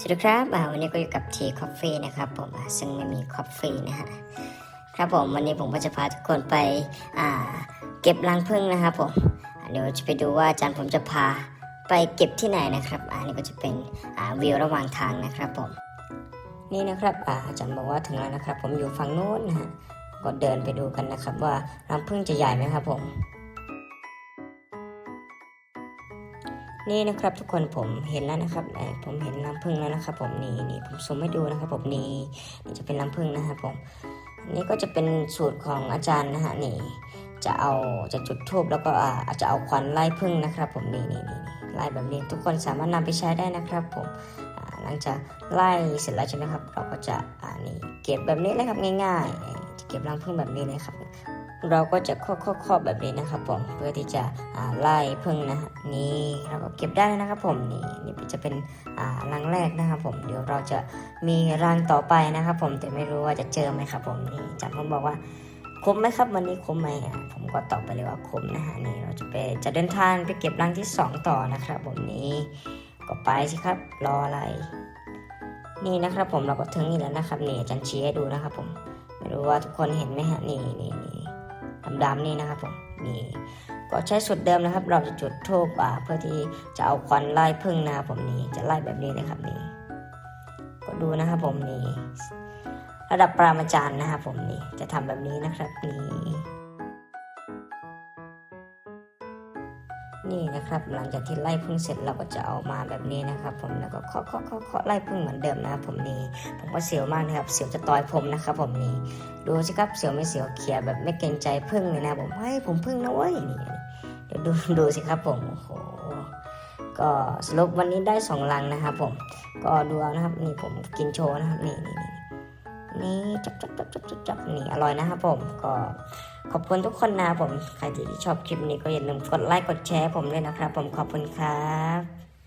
สวัสดีครับวันนี้ก็อยู่กับทีคอฟฟี่นะครับผมซึ่งไม่มีคอฟฟี่นะฮะครับผมวันนี้ผมก็จะพาทุกคนไปเก็บรังผึ้งนะครับผมเดี๋ยวจะไปดูว่าอาจารย์ผมจะพาไปเก็บที่ไหนนะครับอ่านี่ก็จะเป็นวิวระหว่างทางนะครับผมนี่นะครับอาอาจารย์บอกว่าถึงแล้วนะครับ ผมอยู่ฝั่งโน้นนะฮะก็เดินไปดูกันนะครับ ว่ารังผึ้งจะใหญ่ไหมครับผม นี่นะครับทุกคนผมเห็นแล้วนะครับผมเห็นรังผึ้งแล้วนะครับ ผมนี่นี่ผมซูมให้ดูนะครับ ผมนี่นี่จะเป็นรังผึ้งนะครับผมนนี้ก็จะเป็นสูตรของอาจารย์นะฮะนี่ จะเอาจะจุดทูบแล้วก็อาจจะเอาควันไล่ผึ้งนะครับ ผมนี่นี่นี่ไล่แบบนี้ทุกคนสามารถนำไปใช้ได้นะครับ ผมหลังจากไล่เสร็จแล้วใช่ไหมครับ เราก็จะอ่านี่เก็บแบบนี้เลยครับง่ายๆเอ่อจะเก็บรังผึ้งแบบนี้เลยครับ เราก็จะครอบๆแบบนี้นะครับผมเพื่อที่จะไล่พึ่งนะนี่เราก็เก็บได้นะครับผมนี่นี่จะเป็นรังแรกนะครับผมเดี๋ยวเราจะมีรังต่อไปนะครับผมแต่ไม่รู้ว่าจะเจอไหมครับผมนี่จับผมบอกว่าคมไหมครับวันนี้คมไหมผมก็ตอบไปเลยว่าคมนะฮะนี่เราจะไปจะเดินทางไปเก็บรังที่สองต่อนะครับผมนี้ก็ไปสิครับรออะไร นี่นะครับผมเราก็ถึงนี่แล้วนะครับนี่อาจารย์ชี้ให้ดูนะครับผมไม่รู้ว่าทุกคนเห็นไหมฮะนี่นี่นี่ ดำๆนี่นะครับผมนี่ก็ใช้สูตรเดิมนะครับ เราจะจุดธูปอ่าเพื่อที่จะเอาควันไล่พึ่งนะครับผมนี่จะไล่แบบนี้นะครับนี่ก็ดูนะครับผมนี่ระดับปรามาจารย์นะครับผมนี่จะทำแบบนี้นะครับนี่ นี่นะครับ หลังจากที่ไล่พึ่งเสร็จเราก็จะเอามาแบบนี้นะครับ ผมแล้วก็เคาะเคาะเคาะเคาะไล่พึ่งเหมือนเดิมนะครับ ผมนี่ผมก็เสียวมากนะครับ เสียวจะต่อยผมนะครับ ผมนี่ดูสิครับเสียวไม่เสียวเขียแบบไม่เกรงใจพึ่งเลยนะผมเฮ้ยผมพึ่งนะเว้ยนี่เดี๋ยวดูดูสิครับผมโอ้โหก็สรุปวันนี้ได้สองลังนะครับ ผมก็ดูเอานะครับนี่ผมกินโชว์นะครับนี่นี่นี่นี่จับจับจับจับจับนี่อร่อยนะครับผมก็ อบคุณทุกคนนะผม ใครที่ชอบคลิปนี้ก็อย่าลืมกดไลค์กดแชร์ผมด้วยนะครับ ผมขอบคุณครับ